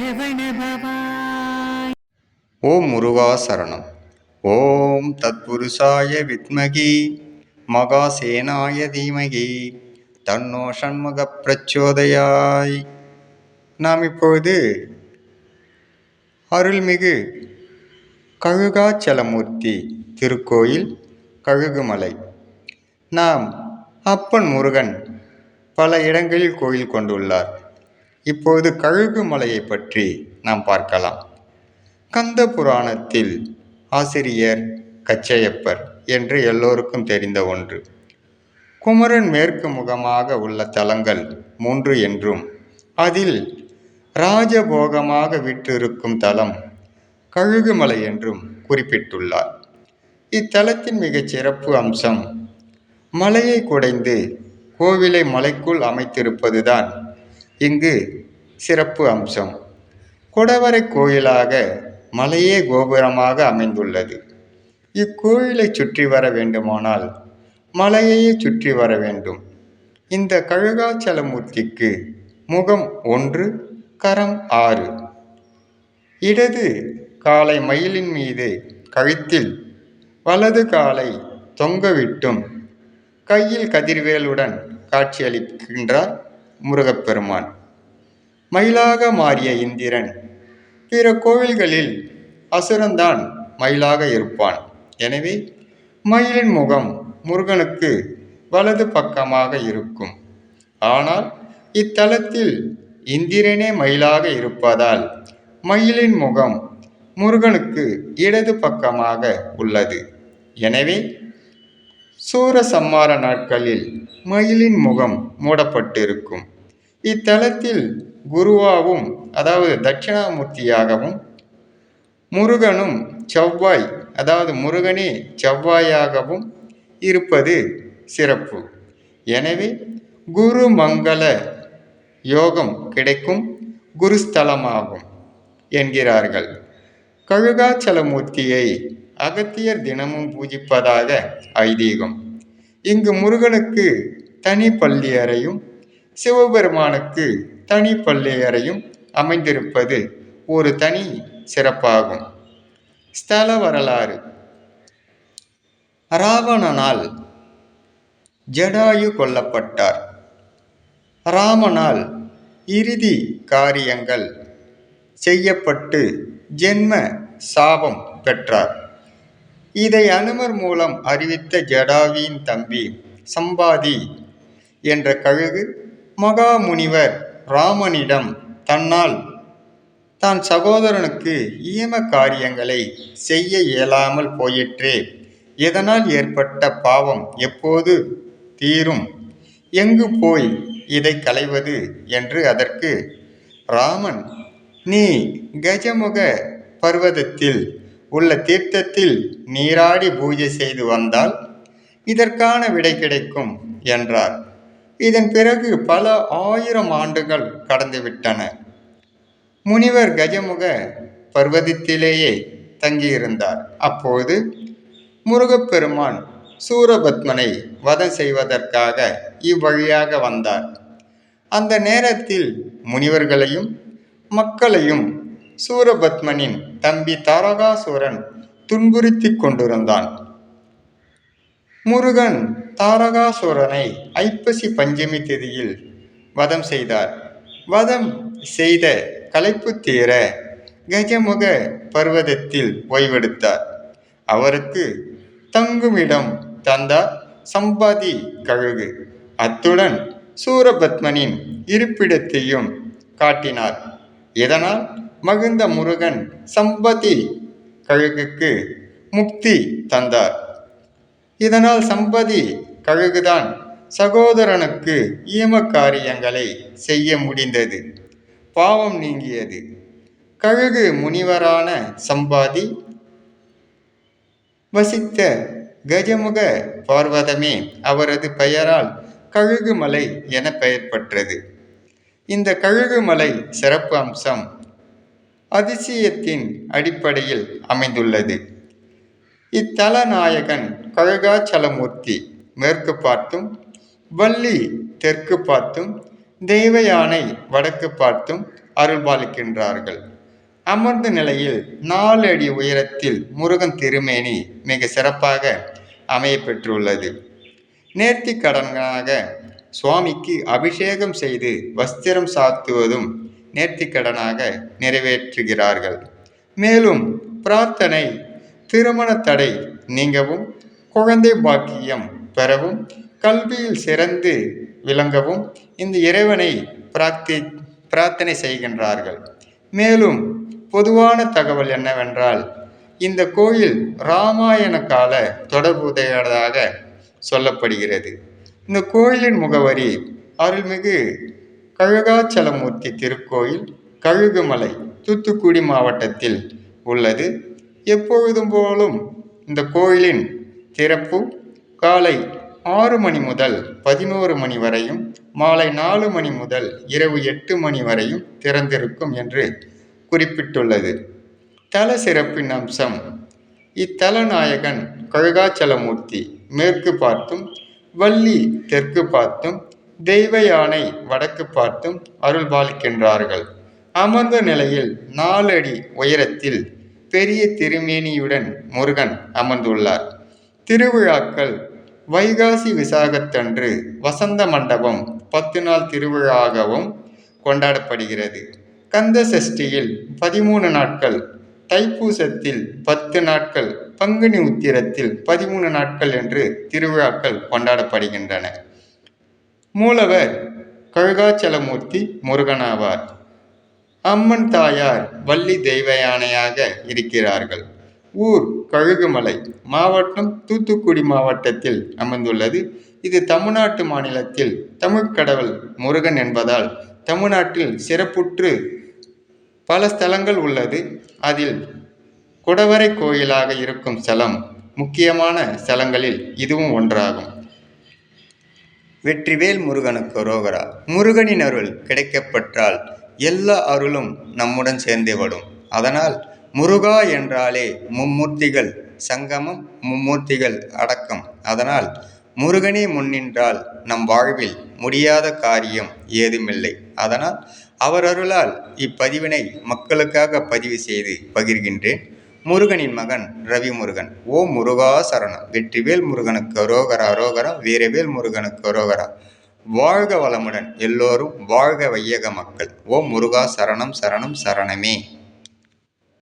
சரவண ஓம் முருகா சரணம். ஓம் தத்புருஷாய வித்மகி. மகாசேனாய தீமகி. தன்னோ பிரச்சோதையாய் பிரச்சோதயாய். நாம் இப்பொழுது அருள்மிகு கழுகாச்சலமூர்த்தி திருக்கோயில் கழுகுமலை. நாம் அப்பன் முருகன் பல இடங்களில் கோயில் கொண்டுள்ளார். இப்போது கழுகுமலையை பற்றி நாம் பார்க்கலாம். கந்த புராணத்தில் ஆசிரியர் கச்சையப்பர் என்று எல்லோருக்கும் தெரிந்த ஒன்று. குமரன் மேற்கு முகமாக உள்ள தலங்கள் மூன்று என்றும் அதில் ராஜபோகமாக விற்றிருக்கும் தலம் கழுகுமலை என்றும் குறிப்பிட்டுள்ளார். இத்தலத்தின் மிகச் சிறப்பு அம்சம் மலையை குடைந்து கோவிலை மலைக்குள் அமைத்திருப்பதுதான் இங்கு சிறப்பு அம்சம். குடவரை கோயிலாக மலையே கோபுரமாக அமைந்துள்ளது. இக்கோயிலை சுற்றி வர வேண்டுமானால் மலையையே சுற்றி வர வேண்டும். இந்த கழுகாச்சலமூர்த்திக்கு முகம் ஒன்று கரம் ஆறு. இடது காலை மயிலின் மீது கழுத்தில் வலது காலை தொங்கவிட்டும் கையில் கதிர்வேலுடன் காட்சியளிக்கின்றார். முருகப்பெருமான். மயிலாக மாறிய இந்திரன் பிற கோவில்களில் அசுரன்தான் மயிலாக இருப்பான். எனவே மயிலின் முகம் முருகனுக்கு வலது பக்கமாக இருக்கும். ஆனால் இத்தலத்தில் இந்திரனே மயிலாக இருப்பதால் மயிலின் முகம் முருகனுக்கு இடது பக்கமாக உள்ளது. எனவே சூர சம்மார நாட்களில் மயிலின் முகம் மூடப்பட்டிருக்கும். இத்தலத்தில் குருவாவும் அதாவது தட்சிணாமூர்த்தியாகவும் முருகனும் செவ்வாய் அதாவது முருகனே செவ்வாயாகவும் இருப்பது சிறப்பு. எனவே குரு மங்கள யோகம் கிடைக்கும் குருஸ்தலமாகும் என்கிறார்கள். கழுகாச்சலமூர்த்தியை அகத்தியர் தினமும் பூஜிப்பதாக ஐதீகம். இங்கு முருகனுக்கு தனி பள்ளியறையும் சிவபெருமானுக்கு தனி பள்ளியறையும் அமைந்திருப்பது ஒரு தனி சிறப்பாகும். ஸ்தல வரலாறு. ராவணனால் ஜடாயு கொல்லப்பட்டார். ராமனால் இறுதி காரியங்கள் செய்யப்பட்டு ஜென்ம சாபம் பெற்றார். இதை அனுமர் மூலம் அறிவித்த ஜடாவியின் தம்பி சம்பாதி என்ற கழுகு மகாமுனிவர் ராமனிடம் தன்னால் தான் சகோதரனுக்கு ஈம காரியங்களை செய்ய இயலாமல் போயிற்றே. இதனால் ஏற்பட்ட பாவம் எப்போது தீரும்? எங்கு போய் இதை களைவது என்று அதற்கு ராமன் நீ கஜமுக பர்வதத்தில் உள்ள தீர்த்தத்தில் நீராடி பூஜை செய்து வந்தால் இதற்கான விடை கிடைக்கும் என்றார். இதன் பிறகு பல ஆயிரம் ஆண்டுகள் கடந்துவிட்டன. முனிவர் கஜமுக பர்வதத்திலேயே தங்கியிருந்தார். அப்போது முருகப்பெருமான் சூரபத்மனை வதம் செய்வதற்காக இவ்வழியாக வந்தார். அந்த நேரத்தில் முனிவர்களையும் மக்களையும் சூரபத்மனின் தம்பி தாரகாசுரன் துன்புறுத்தி கொண்டிருந்தான். முருகன் தாரகாசுரனை ஐப்பசி பஞ்சமி திதியில் வதம் செய்தார். வதம் செய்த களைப்பு தீர கஜமுக பர்வதத்தில் ஓய்வெடுத்தார். அவருக்கு தங்குமிடம் தந்தார் சம்பாதி கழுகு. அத்துடன் சூரபத்மனின் இருப்பிடத்தையும் காட்டினார். இதனால் மகிழ்ந்த முருகன் சம்பதி கழுகுக்கு முக்தி தந்தார். இதனால் சம்பதி கழுகுதான் சகோதரனுக்கு ஈம காரியங்களை செய்ய முடிந்தது. பாவம் நீங்கியது. கழுகு முனிவரான சம்பாதி வசித்த கஜமுக பார்வதமே அவரது பெயரால் கழுகுமலை என பெயர் பெற்றது. இந்த கழுகுமலை சிறப்பு அம்சம் அதிசயத்தின் அடிப்படையில் அமைந்துள்ளது. இத்தல நாயகன் மேற்கு பார்த்தும் வள்ளி தெற்கு பார்த்தும் தெய்வ யானை வடக்கு பார்த்தும் அருள்பாலிக்கின்றார்கள். அமர்ந்த நிலையில் நாலு அடி உயரத்தில் முருகன் திருமேனி மிக சிறப்பாக அமைய பெற்றுள்ளது. நேர்த்தி கடனாக சுவாமிக்கு அபிஷேகம் செய்து வஸ்திரம் சாத்துவதும் நேர்த்திக்கடனாக நிறைவேற்றுகிறார்கள். மேலும் பிரார்த்தனை திருமண தடை நீங்கவும் குழந்தை பாக்கியம் பெறவும் கல்வியில் சிறந்து விளங்கவும் இந்த இறைவனை பிரார்த்தி பிரார்த்தனை செய்கின்றார்கள். மேலும் பொதுவான தகவல் என்னவென்றால் இந்த கோயில் ராமாயண கால தொடர்புடையதாக சொல்லப்படுகிறது. இந்த கோயிலின் முகவரி அருள்மிகு கழுகாச்சலமூர்த்தி திருக்கோயில் கழுகுமலை தூத்துக்குடி மாவட்டத்தில் உள்ளது. எப்பொழுதும் போலும் இந்த கோயிலின் திறப்பு காலை ஆறு மணி முதல் பதினோரு மணி வரையும் மாலை நாலு மணி முதல் இரவு எட்டு மணி வரையும் திறந்திருக்கும் என்று குறிப்பிட்டுள்ளது. தல சிறப்பின் அம்சம் இத்தலநாயகன் கழுகாச்சலமூர்த்தி மேற்கு பார்த்தும் வள்ளி தெற்கு பார்த்தும் தெய்வ யானை வடக்கு பார்த்தும் அருள்பாலிக்கின்றார்கள். அமர்ந்த நிலையில் நாலடி உயரத்தில் பெரிய திருமேனியுடன் முருகன் அமர்ந்துள்ளார். திருவிழாக்கள் வைகாசி விசாகத்தன்று வசந்த மண்டபம் பத்து நாள் திருவிழாகவும் கொண்டாடப்படுகிறது. கந்த சஷ்டியில் பதிமூணு நாட்கள் தைப்பூசத்தில் பத்து நாட்கள் பங்குனி உத்திரத்தில் பதிமூணு நாட்கள் என்று திருவிழாக்கள் கொண்டாடப்படுகின்றன. மூலவர் கழுகாச்சலமூர்த்தி முருகனாவார். அம்மன் தாயார் வள்ளி தெய்வயானையாக இருக்கிறார்கள். ஊர் கழுகுமலை மாவட்டம் தூத்துக்குடி மாவட்டத்தில் அமைந்துள்ளது. இது தமிழ்நாட்டு மாநிலத்தில் தமிழ்க்கடவுள் முருகன் என்பதால் தமிழ்நாட்டில் சிறப்புற்று பல ஸ்தலங்கள் உள்ளது. அதில் குடவரை கோயிலாக இருக்கும் ஸ்தலம் முக்கியமான ஸ்தலங்களில் இதுவும் ஒன்றாகும். வெற்றிவேல் முருகனுக்கு ரோகரா. முருகனின் அருள் கிடைக்கப்பெற்றால் எல்லா அருளும் நம்முடன் சேர்ந்தே வரும் அதனால் முருகா என்றாலே மும்மூர்த்திகள் சங்கமம் மும்மூர்த்திகள் அடக்கம். அதனால் முருகனே முன்னின்றால் நம் வாழ்வில் முடியாத காரியம் ஏதுமில்லை. அதனால் அவர் அருளால் இப்பதிவினை மக்களுக்காக பதிவு செய்து பகிர்கின்றேன். முருகனின் மகன் ரவி முருகன் ஓ முருகா சரணம் வெற்றிவேல் முருகனுக்கு அரோகரா அரோகரா. வீரவேல் முருகனுக்கு அரோகரா. வாழ்க வளமுடன் எல்லோரும் வாழ்க வையக மக்கள். ஓ முருகா சரணம் சரணம் சரணமே.